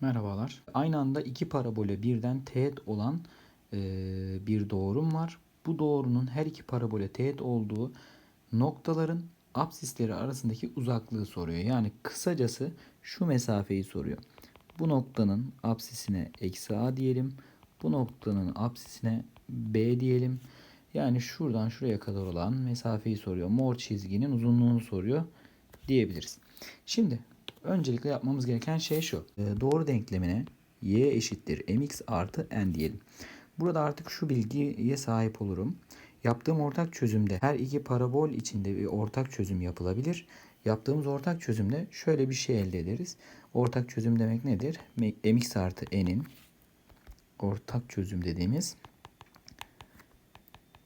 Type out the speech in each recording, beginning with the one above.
Merhabalar. Aynı anda iki parabole birden teğet olan e, bir doğrum var. Bu doğrunun her iki parabole teğet olduğu noktaların apsisleri arasındaki uzaklığı soruyor. Yani kısacası şu mesafeyi soruyor. Bu noktanın apsisine eksi a diyelim. Bu noktanın apsisine b diyelim. Yani şuradan şuraya kadar olan mesafeyi soruyor. Mor çizginin uzunluğunu soruyor diyebiliriz. Şimdi öncelikle yapmamız gereken şey şu. Ee, Doğru denklemine y eşittir mx artı n diyelim. Burada artık şu bilgiye sahip olurum. Yaptığım ortak çözümde her iki parabol içinde bir ortak çözüm yapılabilir. Yaptığımız ortak çözümde şöyle bir şey elde ederiz. Ortak çözüm demek nedir? mx artı n'in ortak çözüm dediğimiz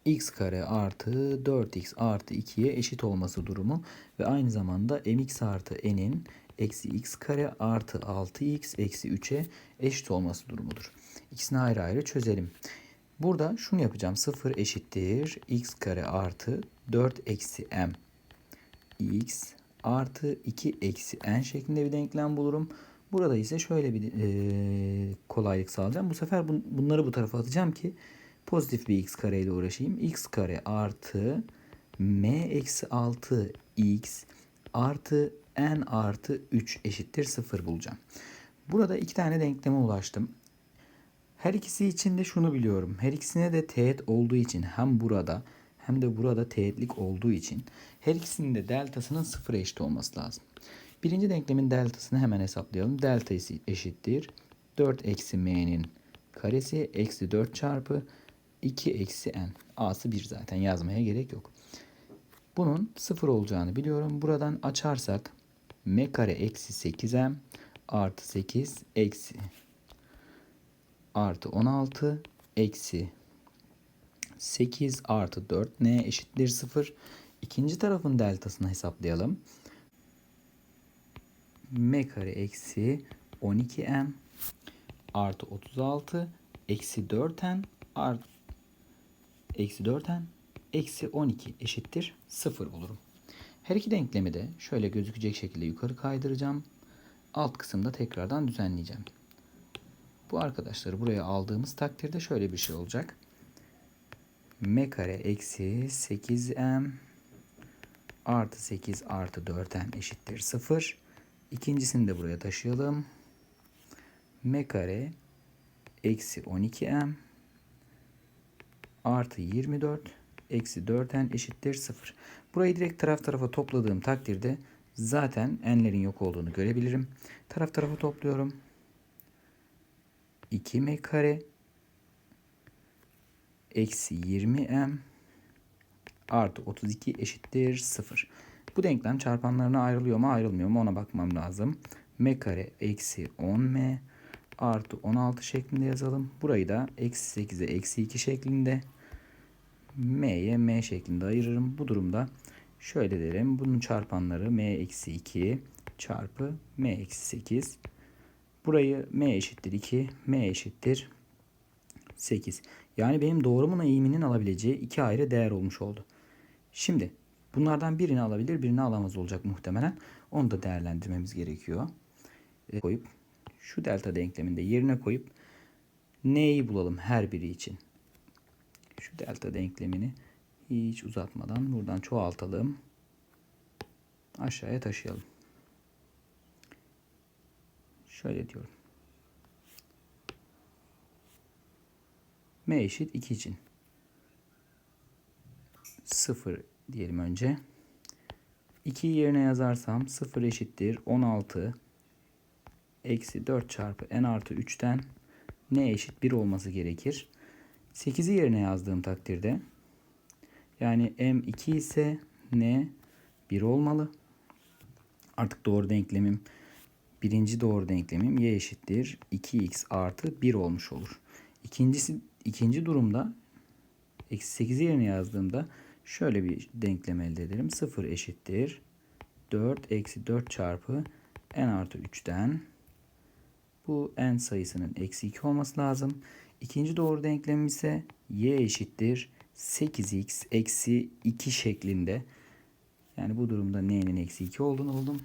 x kare artı 4x artı 2'ye eşit olması durumu ve aynı zamanda mx artı n'in eksi x kare artı 6x eksi 3'e eşit olması durumudur. İkisini ayrı ayrı çözelim. Burada şunu yapacağım. 0 eşittir x kare artı 4 eksi m x artı 2 eksi n şeklinde bir denklem bulurum. Burada ise şöyle bir e, kolaylık sağlayacağım. Bu sefer bun, bunları bu tarafa atacağım ki pozitif bir x kare ile uğraşayım. x kare artı m eksi 6 x artı n artı 3 eşittir 0 bulacağım. Burada iki tane denkleme ulaştım. Her ikisi için de şunu biliyorum. Her ikisine de teğet olduğu için hem burada hem de burada teğetlik olduğu için her ikisinin de deltasının sıfıra eşit olması lazım. Birinci denklemin deltasını hemen hesaplayalım. Delta eşittir. 4 eksi m'nin karesi eksi 4 çarpı 2 eksi n. A'sı 1 zaten yazmaya gerek yok. Bunun 0 olacağını biliyorum. Buradan açarsak m kare eksi 8m artı 8 eksi artı 16 eksi 8 artı 4 n eşittir 0. İkinci tarafın deltasını hesaplayalım. m kare eksi 12m artı 36 eksi 4n artı eksi 4n eksi 12 eşittir 0 bulurum. Her iki denklemi de şöyle gözükecek şekilde yukarı kaydıracağım. Alt kısımda tekrardan düzenleyeceğim. Bu arkadaşları buraya aldığımız takdirde şöyle bir şey olacak. m kare eksi 8m artı 8 artı 4m eşittir 0. İkincisini de buraya taşıyalım. m kare eksi 12m artı 24 eksi 4n eşittir 0. Burayı direkt taraf tarafa topladığım takdirde zaten n'lerin yok olduğunu görebilirim. Taraf tarafa topluyorum. 2m kare eksi 20m artı 32 eşittir 0. Bu denklem çarpanlarına ayrılıyor mu ayrılmıyor mu ona bakmam lazım. m kare eksi 10m artı 16 şeklinde yazalım. Burayı da eksi 8'e eksi 2 şeklinde m'ye m şeklinde ayırırım. Bu durumda şöyle derim. Bunun çarpanları m eksi 2 çarpı m eksi 8. Burayı m eşittir 2, m eşittir 8. Yani benim doğrumun eğiminin alabileceği iki ayrı değer olmuş oldu. Şimdi bunlardan birini alabilir, birini alamaz olacak muhtemelen. Onu da değerlendirmemiz gerekiyor. E, koyup şu delta denkleminde yerine koyup n'yi bulalım her biri için. Şu delta denklemini hiç uzatmadan buradan çoğaltalım. Aşağıya taşıyalım. Şöyle diyorum. M eşit 2 için. 0 diyelim önce. 2 yerine yazarsam 0 eşittir 16 eksi 4 çarpı n artı 3'ten n eşit 1 olması gerekir. 8'i yerine yazdığım takdirde yani m 2 ise n 1 olmalı. Artık doğru denklemim birinci doğru denklemim y eşittir 2x artı 1 olmuş olur. İkincisi ikinci durumda eksi 8'i yerine yazdığımda şöyle bir denklem elde ederim. 0 eşittir 4 eksi 4 çarpı n artı 3'ten bu n sayısının eksi 2 olması lazım. İkinci doğru denklemim ise y eşittir 8x eksi 2 şeklinde. Yani bu durumda n'nin eksi 2 olduğunu buldum.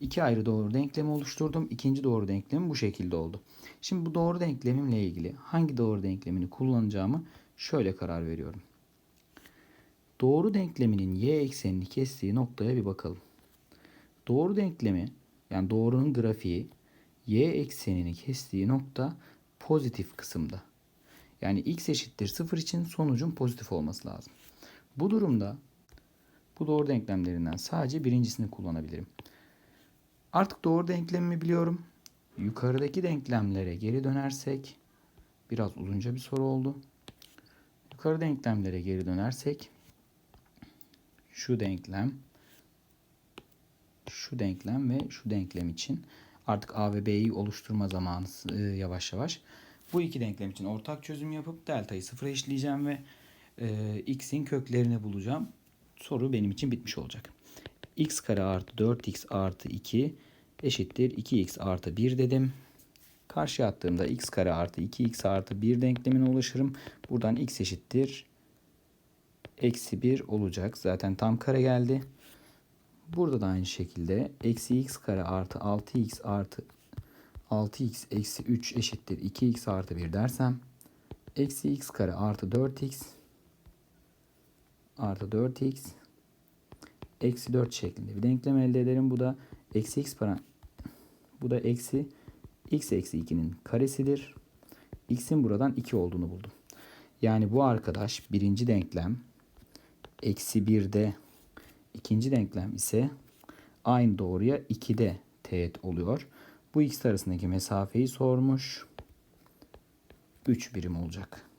iki ayrı doğru denklemi oluşturdum. İkinci doğru denklemi bu şekilde oldu. Şimdi bu doğru denklemimle ilgili hangi doğru denklemini kullanacağımı şöyle karar veriyorum. Doğru denkleminin y eksenini kestiği noktaya bir bakalım. Doğru denklemi yani doğrunun grafiği y eksenini kestiği nokta pozitif kısımda. Yani x eşittir 0 için sonucun pozitif olması lazım. Bu durumda bu doğru denklemlerinden sadece birincisini kullanabilirim. Artık doğru denklemimi biliyorum. Yukarıdaki denklemlere geri dönersek biraz uzunca bir soru oldu. Yukarı denklemlere geri dönersek şu denklem şu denklem ve şu denklem için artık A ve B'yi oluşturma zamanı e, yavaş yavaş. Bu iki denklem için ortak çözüm yapıp deltayı sıfıra eşleyeceğim ve e, x'in köklerini bulacağım. Soru benim için bitmiş olacak. x kare artı 4x artı 2 eşittir 2x artı 1 dedim. Karşıya attığımda x kare artı 2x artı 1 denklemine ulaşırım. Buradan x eşittir eksi 1 olacak. Zaten tam kare geldi. Burada da aynı şekilde eksi x kare artı 6x artı 6x eksi 3 eşittir 2x artı 1 dersem eksi x kare artı 4x artı 4x eksi 4 şeklinde bir denklem elde ederim. Bu da eksi x para bu da eksi x eksi 2'nin karesidir. x'in buradan 2 olduğunu buldum. Yani bu arkadaş birinci denklem eksi 1'de ikinci denklem ise aynı doğruya 2'de teğet oluyor. Bu ikisi arasındaki mesafeyi sormuş. 3 birim olacak.